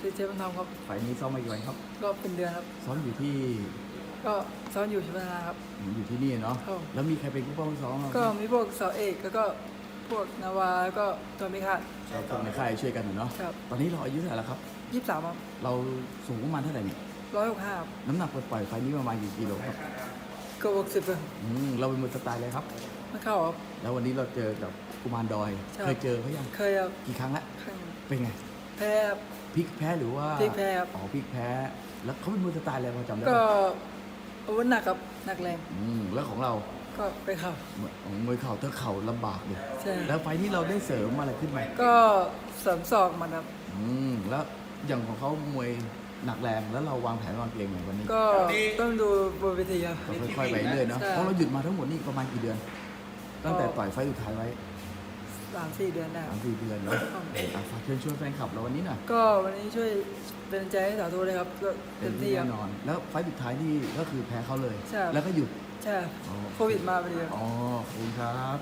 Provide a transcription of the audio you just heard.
เจเจมันทำครับไฟล์นี้ซ้อมมากี่วันครับ ก็เป็นเดือนครับ ซ้อมอยู่ที่ก็ซ้อนอยู่ชิพัฒนาครับ อยู่ที่นี่เนาะ ครับ แล้วมีใครเป็นผู้ป้องซ้อมบ้างก็มีพวกเสาเอกแล้วก็พวกนาวาแล้วก็ตัวไม่ขาด เราคนในค่ายช่วยกันอยู่เนาะ ครับ ตอนนี้เราอายุเท่าไหร่แล้วครับ ยี่สิบสามครับเราสูงประมาณเท่าไหร่เนี่ยร้อยหกห้าน้ำหนักปล่อยๆไฟล์นี้ประมาณกี่กิโลครับก็หกสิบเลยอืมเราเป็นมือสไตล์เลยครับ ไม่เข้าครับ แล้ววันนี้เราเจอกับกุมารดอย ใช่ เคยเจอเขายัง เคยครับกี่ครั้งละครั้งเป็นไง แพ้ครับ พลิกแพ้หรือว่าพลิกแพ้ครับ อ๋อพลิกแพ้ แล้วเขาเป็นมือสไตล์อะไรพอจำได้ก็ปะอาวุธหนักครับหนักแรงอืมแล้วของเราก็ไปเข่าเหมือนของมวยเข่าถ้าเข่าลำบากเลยใช่ แล้วไฟล์นี้เราได้เสริมอะไรขึ้นไหมก็เสริมศอกมันครับ อืมแล้วอย่างของเขามวยหนักแรงแล้วเราวางแผนวางเกมไงวันนี้ก็ต้องดูบนเวทีครับ ก็ค่อยๆไปเรื่อยเนาะใช่ เพราะเราหยุดมาทั้งหมดนี่ประมาณกี่เดือน ตั้งแต่ต่อยไฟล์สุดท้ายไว้ สามสี่เดือนได้คสารัมบสี่เดือนเนาะอะฝากเชิญชวนแฟนคลับเราวันนี้หน่อยก็วันนี้ช่วยเป็นใจให้สาธุเลยครับก็เต็มที่คแน่รับนอน แล้วไฟล์สุดท้ายนี่ก็คือแพ้เขาเลยใช่แล้วก็หยุดใช่อ๋อโควิดมาพอดีครับอ๋อขอบคุณครับ